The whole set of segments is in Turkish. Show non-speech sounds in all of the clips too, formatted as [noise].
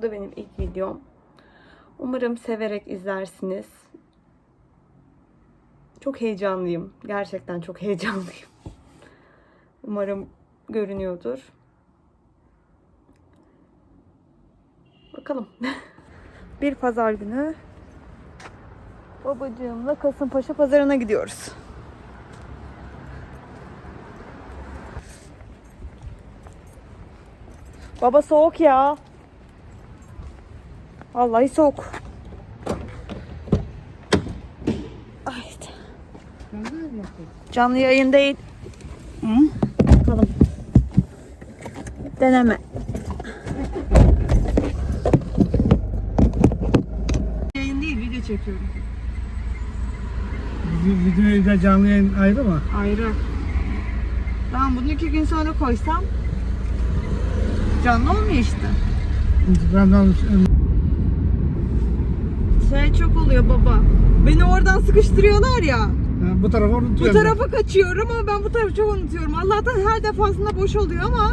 Bu da benim ilk videom. Umarım severek izlersiniz. Çok heyecanlıyım. Gerçekten çok heyecanlıyım. [laughs] Umarım görünüyordur. Bakalım. [laughs] Bir pazar günü babacığımla Kasımpaşa pazarına gidiyoruz. Baba soğuk ya. Vallahi soğuk. Ay. Canlı yayın değil. Hı? Bakalım. Deneme. Yayın değil, video çekiyorum. Videoyu da canlı yayın ayrı mı? Ayrı. Tamam bunu iki gün sonra koysam canlı olmuyor işte. Benden Çok oluyor baba. Beni oradan sıkıştırıyorlar ya. bu tarafa Bu unutuyorum. tarafa kaçıyorum ama ben bu tarafı çok unutuyorum. Allah'tan her defasında boş oluyor ama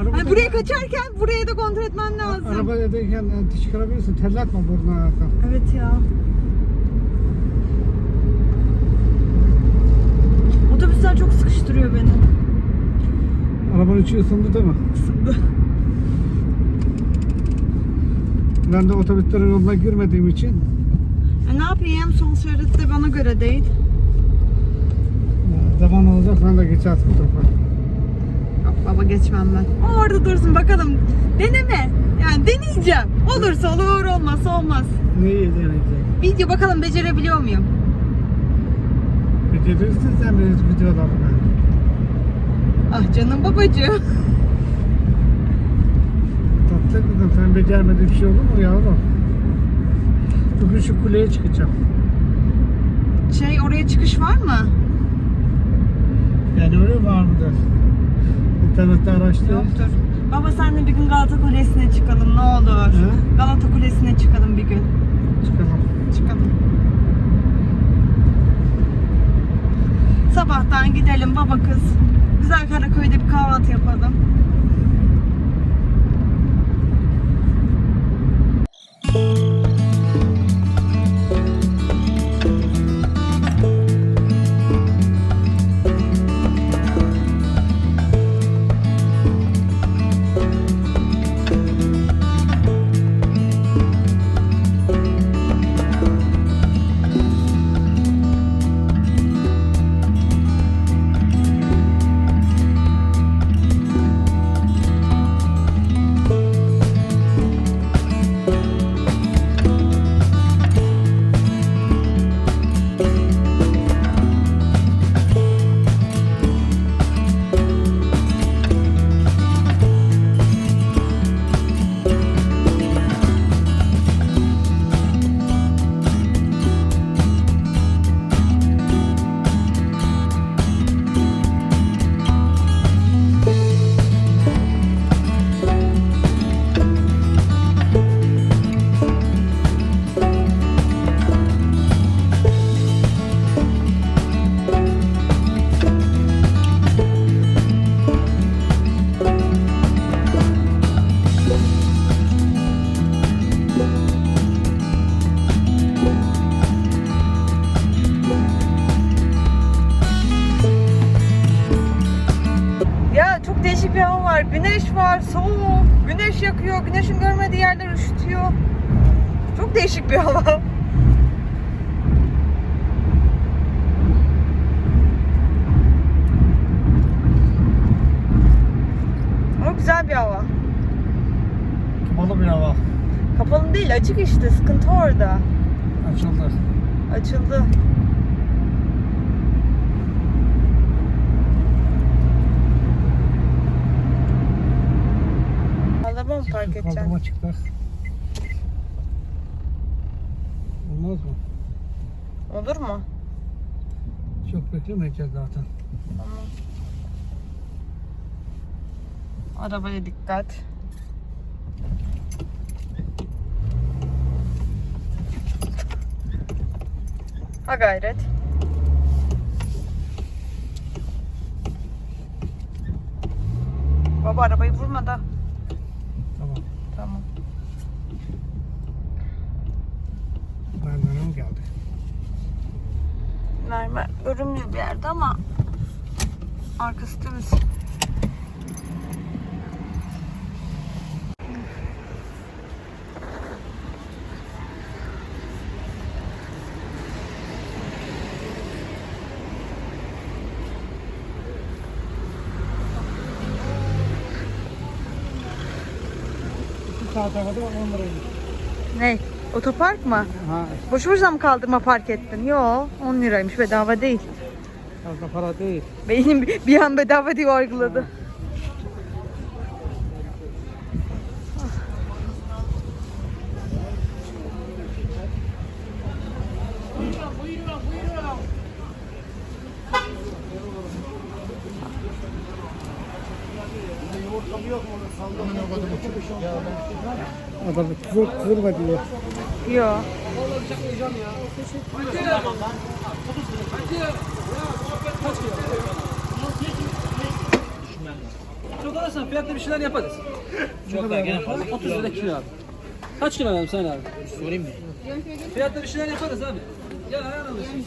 Araba hani buraya kaçarken buraya da kontrol etmen lazım. Arabadayken e, çıkarabilirsin. Terletme burnuna Hakan. Evet ya. Otobüsler çok sıkıştırıyor beni. Arabanın içi ısındı değil mi? Isındı. Ben de otobüslerin yoluna girmediğim için E ne yapayım? Sol şerit de bana göre değil. e, zaman olacak ben de geçeceğiz bu tarafa. Yok baba geçmem ben. O orada dursun bakalım. Deneme. Yani deneyeceğim. Olursa olur, olmazsa olmaz. Neyi deneyecek? Video bakalım becerebiliyor muyum? Becerirsin sen biz videolarını. Ah canım babacığım. [laughs] Tatlı kızım sen becermediğin bir şey olur mu yavrum? Bugün şu kuleye çıkacağım. Şey oraya çıkış var mı? Yani öyle var mıdır? İnternette araştır. Yoktur. Baba senle bir gün Galata Kulesi'ne çıkalım ne olur. He? Galata Kulesi'ne çıkalım bir gün. Çıkalım. Çıkalım. Sabahtan gidelim baba kız. Güzel Karaköy'de bir kahvaltı yapalım. Kapalı değil, açık işte. Sıkıntı orada. Açıldı. Açıldı. Araba mı park edeceksin? Kaldırıma çıktık. Olmaz mı? Olur mu? Çok beklemeyeceğiz zaten. Tamam. Arabaya dikkat. Ha gayret. Baba arabayı vurma da. Tamam. Tamam. Mermer'e mi geldi? Mermer örümlü bir yerde ama arkası temiz. Kadar 10 liraymış. Ne? Otopark mı? Ha, Boşu boşuna mı kaldırma park ettin? Yo 10 liraymış bedava değil. fazla para değil. Beynim bir an bedava diye algıladı. Adam kıvır, kıvırma diyor. Yo. Çok alırsan fiyatlı bir şeyler yaparız. Çok daha gene fazla. 30 lira kilo abi. Kaç kilo alalım sen abi? Sorayım mı? Fiyatlı bir şeyler yaparız abi. Gel ayağın alırsın.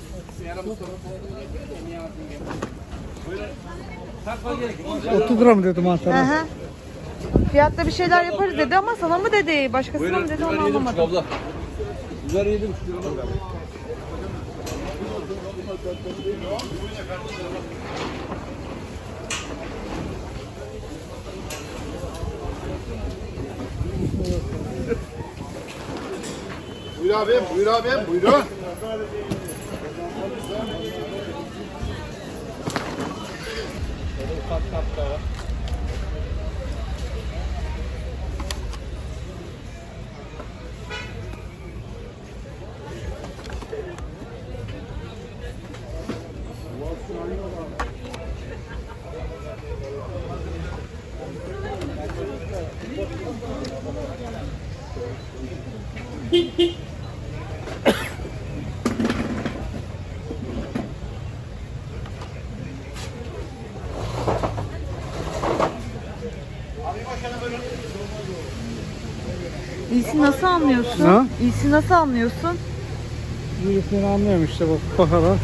Takma gerek yok. 30 lira mı ha sana? Aha. Fiyatta bir şeyler yaparız dedi ama sana mı dedi, başkasına mı dedi onu anlamadım. abla. Biber yedim. Buyur abim, buyur abim, buyurun. İyisi nasıl anlıyorsun? Ne? İyisi nasıl anlıyorsun? Birisini anlıyorum işte bak bakara.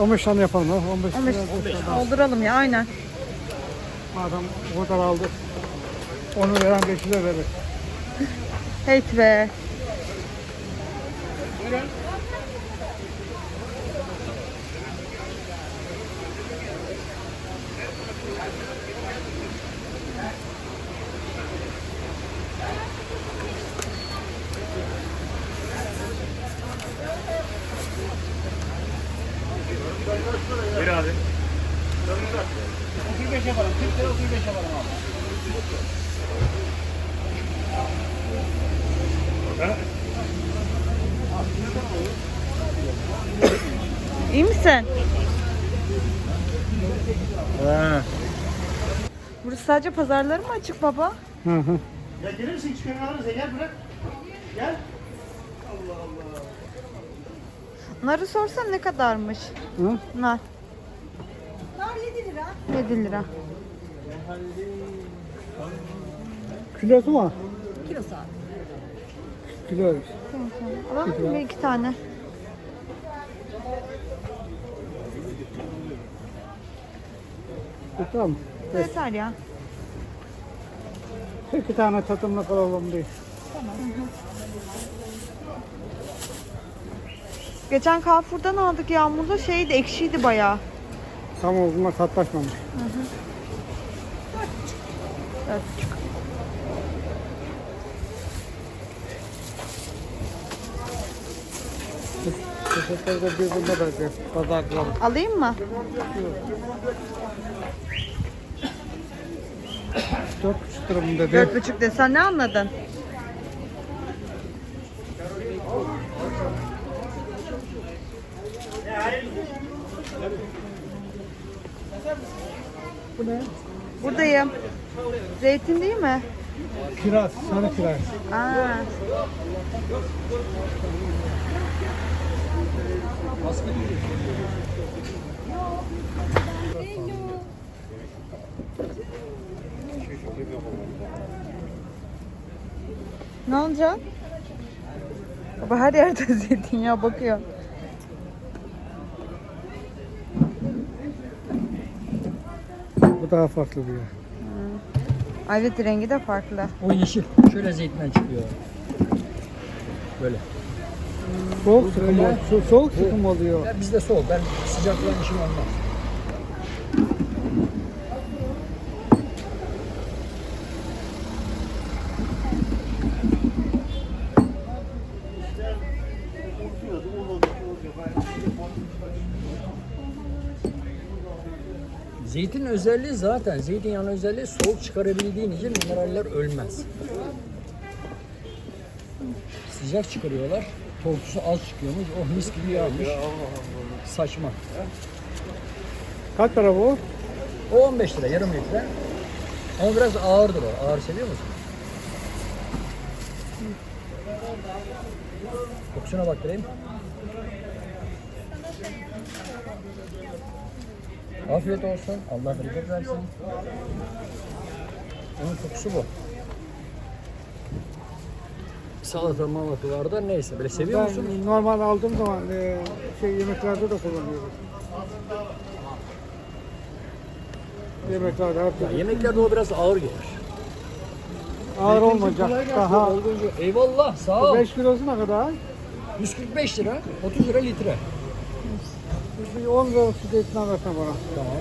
15 tane yapalım ha. 15 15 tane. dolduralım ya aynen. Madem o kadar aldık. Onu veren 5 lira verir. Heyt be. İyi misin? He. Burası sadece pazarları mı açık baba? Hı hı. Ya gelir misin çıkarın alırız gel bırak. Gel. Narı sorsam ne kadarmış? Hı? Nar. Nar 7 lira. 7 lira. Kilosu mu? Kilosu abi. Kilo. Alalım mı iki tane? E, Tamam. Yeter ya. İki tane tadımlık alalım diye. Geçen Carrefour'dan aldık yağmurda şeydi ekşiydi bayağı. Tam o zaman tatlaşmamış. Dört buçuk. Teşekkür de birbirine benziyor. Pazarcılar. Alayım mı? Dört buçuk lira mı dedi? Dört buçuk de sen ne anladın? Bu ne? Buradayım. Zeytin değil mi? Kiraz, sarı kiraz. Aa. Ne olacak? Baba her yerde [laughs] zeytinyağı bakıyor. Bu daha farklı diyor. Ay, Evet rengi de farklı. O yeşil. Şöyle zeytinden çıkıyor. Böyle. Soğuk sıkım, ol- so- soğuk sıkım oluyor. Ya bizde soğuk. Ben sıcakla işim olmaz. Zeytin özelliği zaten zeytinyağının özelliği soğuk çıkarabildiğin için mineraller ölmez. Sıcak çıkarıyorlar. Tortusu az çıkıyormuş. Oh mis gibi yağmış. Saçma. Kaç para bu? O 15 lira yarım litre. Ama biraz ağırdır o. Ağır seviyor musun? Kokusuna baktırayım. Afiyet olsun. Allah bereket versin. Onun kokusu bu. Salata malatalarda neyse. Böyle seviyor musun? Ben normal aldığım zaman e, şey yemeklerde de kullanıyorum. Yemeklerde her Ya türlü. yemeklerde o biraz ağır gelir. Ağır olmayacak. Daha. Olguncu. Eyvallah sağ ol. 5 kilosu ne kadar? 145 lira, 30 lira litre. Bir 10 lira su zeytin versene bana. Tamam.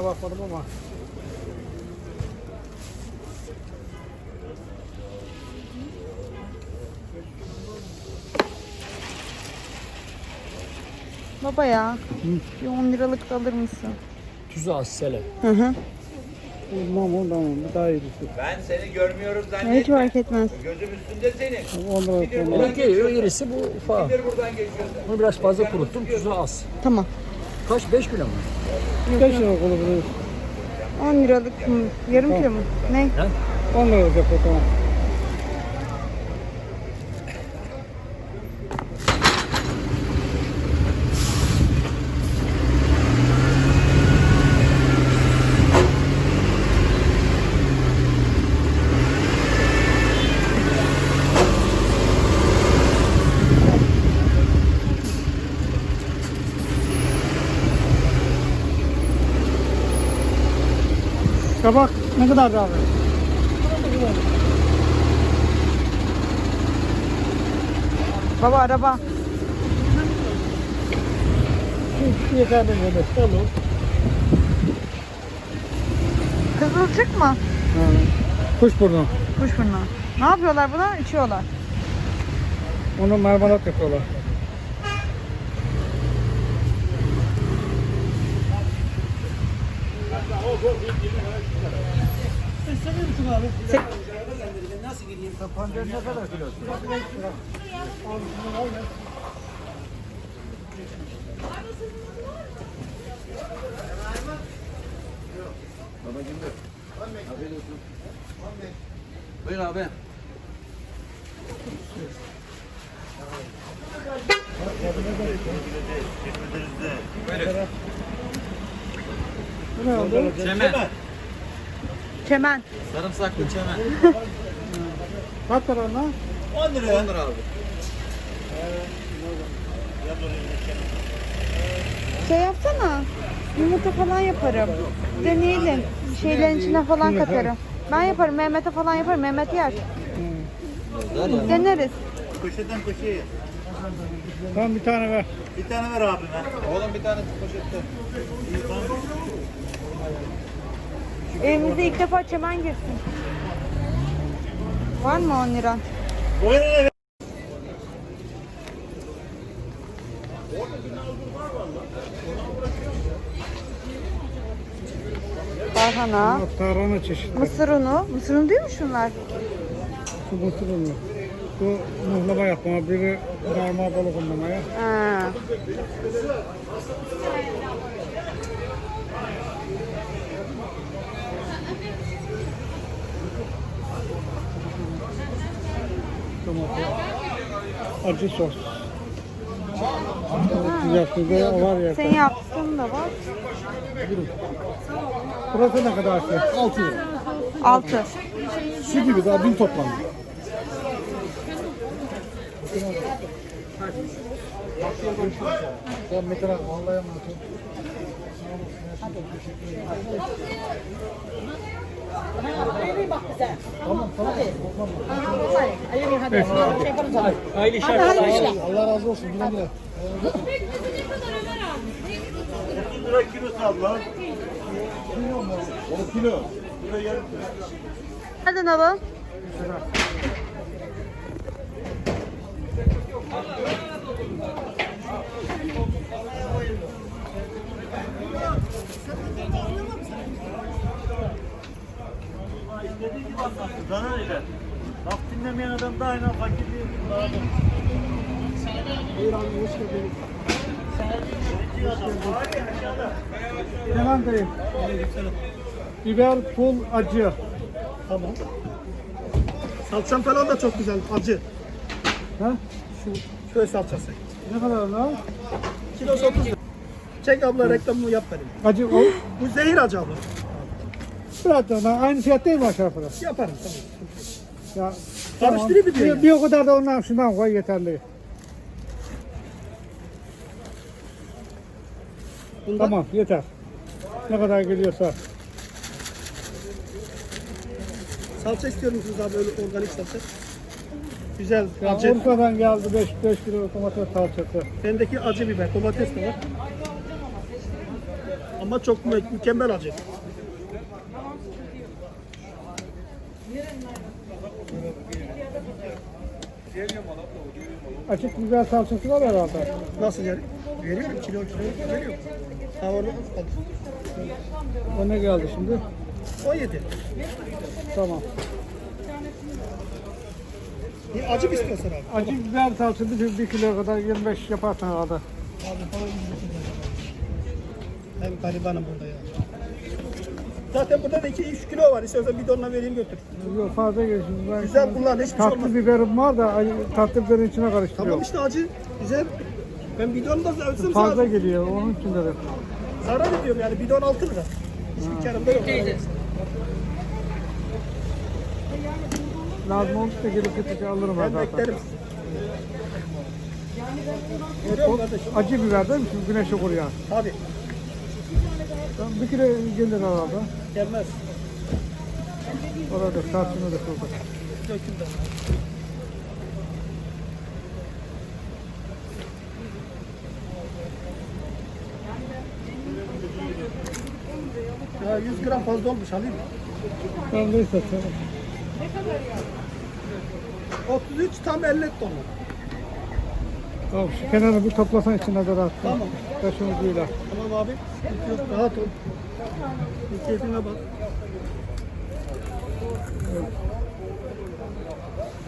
Tadına bakmadım ama. Baba ya. Bir 10 liralık da alır mısın? Tuzu az sele. Hı hı. Tamam o tamam. Bu daha iyi bir su. Ben seni görmüyorum Hiç zannetme. fark etmez. Gözüm üstünde senin. 10 lira sonra. Evet geliyor gerisi bu ufağı. Bir buradan geçiyorsun. Bunu biraz fazla kuruttum tuzu az. Tamam. Kaç 5 kilo mu? 5 lira kullanırız. 10 liralık mı? Yarım kilo mu? Ne? 10 lira olacak o tamam. Kabak ne kadar abi? Baba araba. Yeterli böyle. Tamam. Kızılcık mı? Kuşburnu. Kuşburnu. Ne yapıyorlar buna? İçiyorlar. Onu marmelat yapıyorlar. Buyur abi. Bu ne oldu? Çemen. Çemen. Sarımsaklı çemen. Kaç para onlar? 10 lira. 10 lira abi. Şey yapsana. Yumurta falan yaparım. Deneyelim. Şeylerin içine falan katarım. Ben yaparım. Mehmet'e falan yaparım. Mehmet yer. Deneriz. Köşeden köşeye. Tamam bir tane ver. Bir tane ver abime. Oğlum bir tane poşette. Evimize ilk defa çemen girsin. Var mı 10 lira? Buyurun Tarhana, Tarhana çeşitleri. mısır unu. Mısır unu değil mi şunlar? Bu mısır unu. Bu muhlama yapma, biri normal balık unlamaya. Ha. Domates. Acı sos. Güzel şurada var ya. Sen yaptın da var. Burası ne kadar şey? 6 lira. Altı. Şu gibi daha bin toplandı. Ya Metin abi vallahi emanet Hayırlı işler. kolay gelsin. Allah razı olsun. Güle güle. 30 lira kilosu abla. O kilo. Nereden alalım? İstediği gibi öyle. Laf dinlemeyen adam da aynen fakirliği. Kenan Bey. Biber, pul, acı. Tamam. Salçam falan da çok güzel, acı. Ha? Şu köy salçası. Ne kadar lan? Kilosu 30 lira. Çek abla reklamını yap benim. Acı o. Bu zehir acı abla. Da lan, aynı fiyat değil mi aşağı yukarı? Yaparım tamam. Ya, Karıştırayım mı diyor bir, bir o kadar da ondan şundan koy yeterli. Bundan Tamam yeter. Ne kadar geliyorsa. salça istiyor musunuz abi öyle organik salça? Güzel, Ya acı. Urfa'dan geldi 5 5 kilo domates salçası. Bendeki acı biber, domates de var. Ama çok mü- mükemmel acı. Açık biber salçası var herhalde. Nasıl yani? Veriyorum, kilo kilo veriyorum. Ha O ne geldi şimdi? 17. Tamam. Bir acı mı istiyorsun abi? Acı biber salçası bir, bir kilo kadar 25 yaparsın herhalde. Ben garibanım burada ya. Zaten burada da 2-3 kilo var. İstiyorsan bidonla vereyim götür. Yok fazla geçsin. Ben Güzel kullan, hiçbir şey tatlı olmaz. biberim var da acı- tatlı biberin içine karıştırıyorum. Tamam işte acı. Güzel. Ben bidonu da Fazla sana. geliyor onun için dedim. Zarar ediyorum yani bidon 6 lira. Hiçbir karımda yok. Lazım olursa gelip getirince alırım ben Ben zaten. beklerim musun kardeşim? Acı biber değil mi? Şimdi güneşe kuruyor. Abi Tamam, Bir kilo gelir herhalde. gelmez. Orada tarçını da koyduk. Dökümde. Ya 100 gram fazla olmuş alayım mı? Ben de istedim. 33 tam 50 ton. Tamam şu kenarı bir toplasan içine de rahat. Tamam. Taşın ucuyla. Tamam abi. Rahat ol. Bir keyfine bak.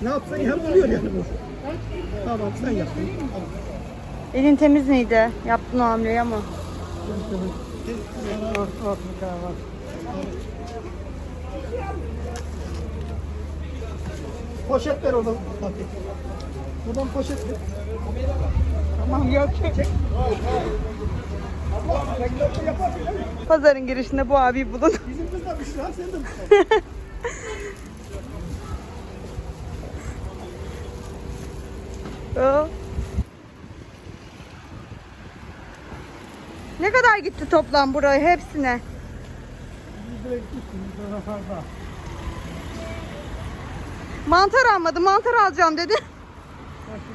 Ne yapsan hem oluyor yani bu. Tamam sen yap. Tamam. Elin temiz miydi? Yaptın o hamleyi ama. At, at bir tane var. Poşet ver oradan. Buradan poşet ver. Tamam değil mi? Pazarın girişinde bu abiyi bulun. Bizim kız da Büşra sen de Büşra. [laughs] Ne kadar gitti toplam buraya hepsine? Mantar almadı. Mantar alacağım dedi.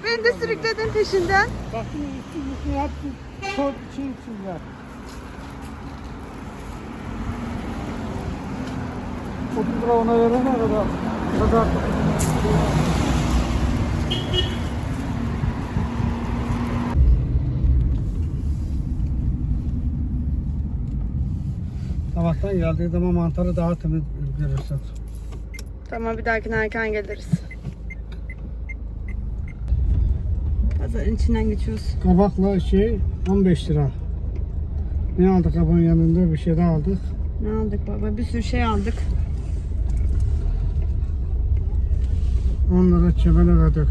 Beni de sürükledin peşinden. Baktım üstü üstü yaptım. Çok şey içinde. Otuz lira ona verene kadar kadar. Sabahtan geldiği zaman mantarı daha temiz görürsün. Tamam bir dahakine erken geliriz. Pazarın içinden geçiyoruz. Kabakla şey 15 lira. Ne aldık kabağın yanında bir şey daha aldık. Ne aldık baba? Bir sürü şey aldık. 10 lira çemene verdik.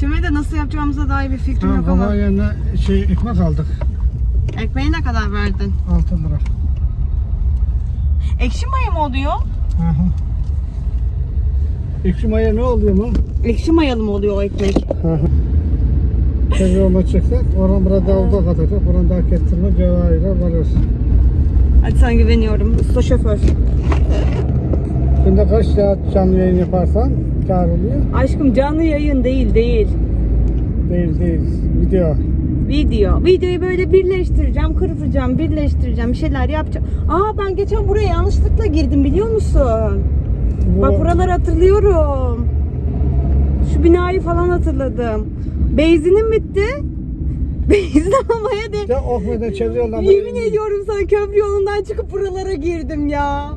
Şimdi de nasıl yapacağımıza dair bir fikrim yok kabağın ama. yerine şey ekmek aldık. Ekmeği ne kadar verdin? 6 lira. Ekşi maya mı oluyor? Hı hı. Ekşi maya ne oluyor mu? Ekşi mayalı mı oluyor o ekmek? [laughs] Kendi yoluna çıksak, oradan biraz daha uzak atacak. Oradan daha kestirme cevahir'e varırız. Hadi sana güveniyorum. Usta şoför. Günde kaç saat canlı yayın yaparsan kar oluyor. Aşkım canlı yayın değil değil. Değil değil. Video. Video. Videoyu böyle birleştireceğim, kırpacağım, birleştireceğim, bir şeyler yapacağım. Aa ben geçen buraya yanlışlıkla girdim biliyor musun? Bak buraları hatırlıyorum. Şu binayı falan hatırladım. Benzinim bitti. [laughs] Benzin almaya de Ya Okmeden çevre yoldan Yemin ediyorum sana köprü yolundan çıkıp buralara girdim ya.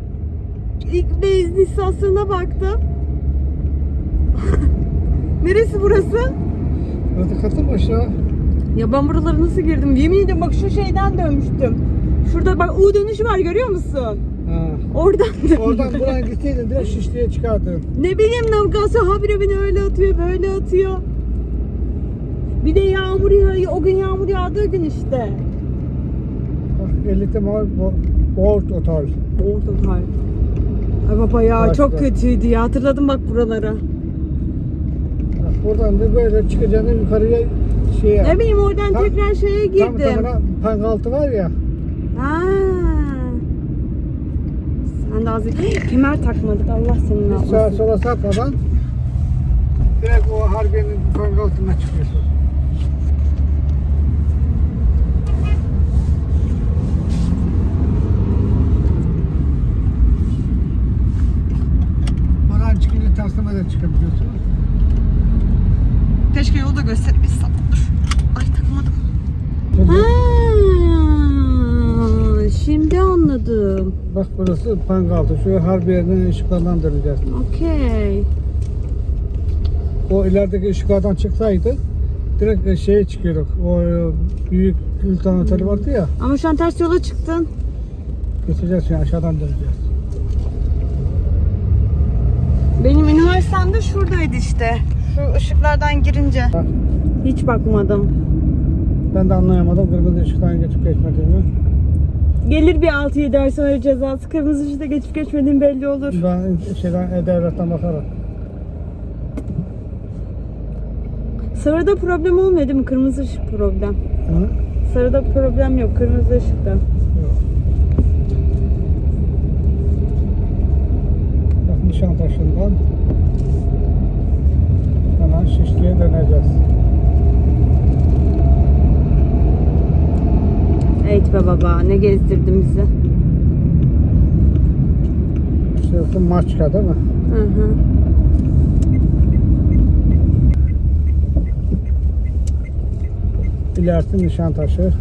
İlk benzin istasyonuna baktım. [laughs] Neresi burası? Hadi katıl aşağı. Ya ben buralara nasıl girdim? Yemin ediyorum bak şu şeyden dönmüştüm. Şurada bak U dönüşü var görüyor musun? Oradan döndüm. Oradan buradan gitseydin direkt Şişli'ye çıkardın. Ne bileyim navigasyon habire beni öyle atıyor böyle atıyor. Bir de yağmur yağıyor. O gün yağmur yağdığı gün işte. 50 temel Bolt Otel. Orada hay. Ay baba ya Başka. çok kötüydü ya. Hatırladım bak buraları. Bak Buradan da böyle çıkacaksın yukarıya şeye. Ne bileyim oradan Tam- tekrar şeye Tam girdim. tamına pangaltı var ya. Ha. Sen de az [gasps] kemer takmadık Allah senin Hiç sağa almasın. sola sapmadan direkt o harbiyenin pangaltına çıkıyorsun. Oradan çıkınca tersime de çıkabiliyorsun. Keşke yolu da gösterebilsem. Dur. Ay takmadım. Ha, şimdi anladım. Bak burası pangaltı. Şu harbiyenin ışıklarından döneceğiz. Okey. O ilerideki ışıklardan çıksaydı direkt şeye çıkıyorduk. O e, büyük Ültan Oteli vardı ya. Ama şu an ters yola çıktın. Geçeceğiz şimdi aşağıdan döneceğiz. Benim üniversitem de şuradaydı işte. Şu ışıklardan girince. Hiç bakmadım. ben de anlayamadım kırmızı ışıktan geçip geçmediğimi. Gelir bir 6-7 ay sonra cezası. Kırmızı ışıkta geçip geçmediğin belli olur. Ben şeyden e-devletten bakarak. Sarıda problem olmuyor değil mi? Kırmızı ışık problem. Hı? Sarıda problem yok. Kırmızı ışıkta. Bak Nişantaşı'ndan hemen Şişli'ye döneceğiz. Evet be baba. Ne gezdirdin bizi. Şurası Maçka değil mi? Hı hı. İlerisi Nişantaşı.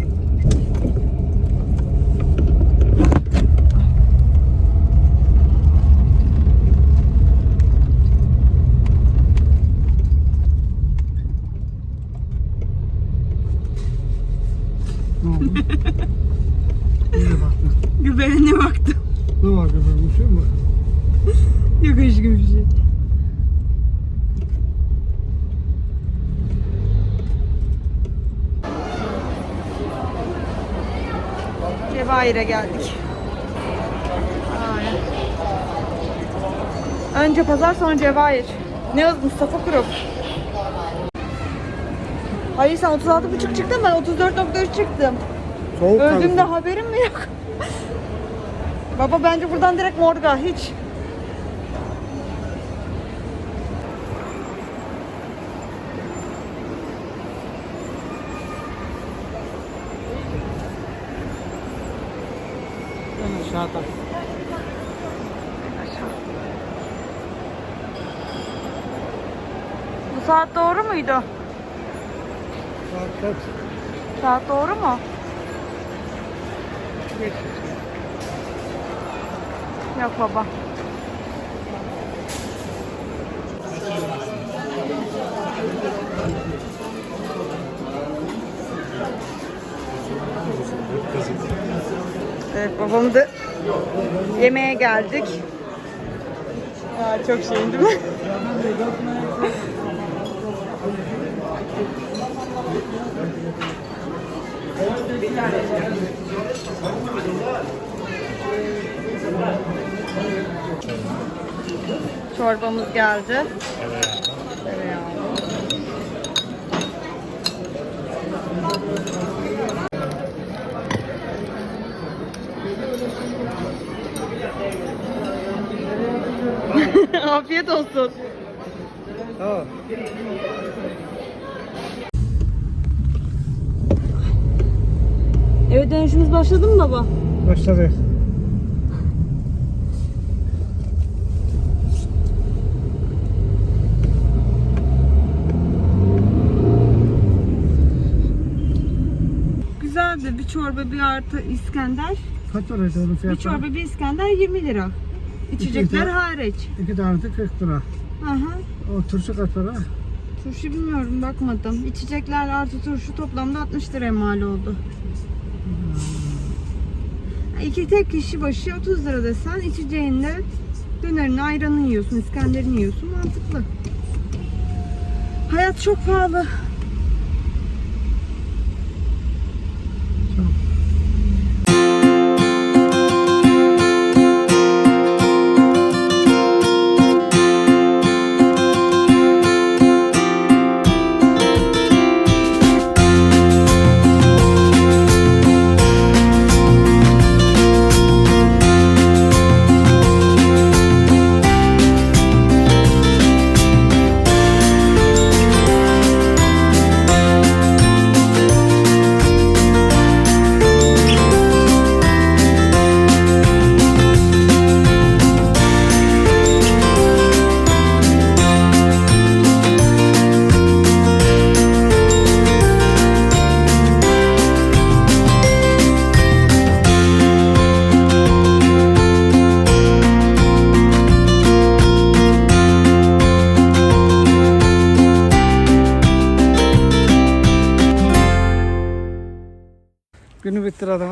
Ne oldu? Niye baktın? Güvenine baktım. Ne var göbeğin bir şey mi? Yok aşkım bir şey. Cevahir'e geldik. Aynen. Önce pazar sonra Cevahir. Ne yaz Mustafa Kurup. Hayır sen 36,5 çıktın ben 34.3 çıktım. Soğuk Öldüğümde haberim mi yok? Baba bence buradan direkt morga hiç. Aşağıda. Bu saat doğru muydu? Saat doğru mu? Yok baba. Evet babam da yemeğe geldik. Aa, çok şey değil mi? [laughs] Çorbamız geldi. Tereyağlı. [laughs] Afiyet olsun. Evet dönüşümüz başladı mı baba? Başladı. Güzeldi. Bir çorba bir artı İskender. Kaç paraydı onun Bir fiyatı? çorba bir İskender 20 lira. İçecekler İki de- hariç. İki tanesi 40 lira. Aha. O turşu kaç para? Turşu bilmiyorum bakmadım. İçecekler artı turşu toplamda 60 liraya mal oldu. İki tek kişi başı 30 lira desen içeceğinde dönerini ayranını yiyorsun, İskender'ini yiyorsun mantıklı. Hayat çok pahalı.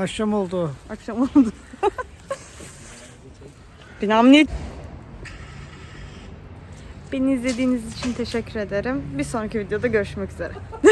Akşam oldu. Akşam oldu. [laughs] Binam? Beni izlediğiniz için teşekkür ederim. Bir sonraki videoda görüşmek üzere. [laughs]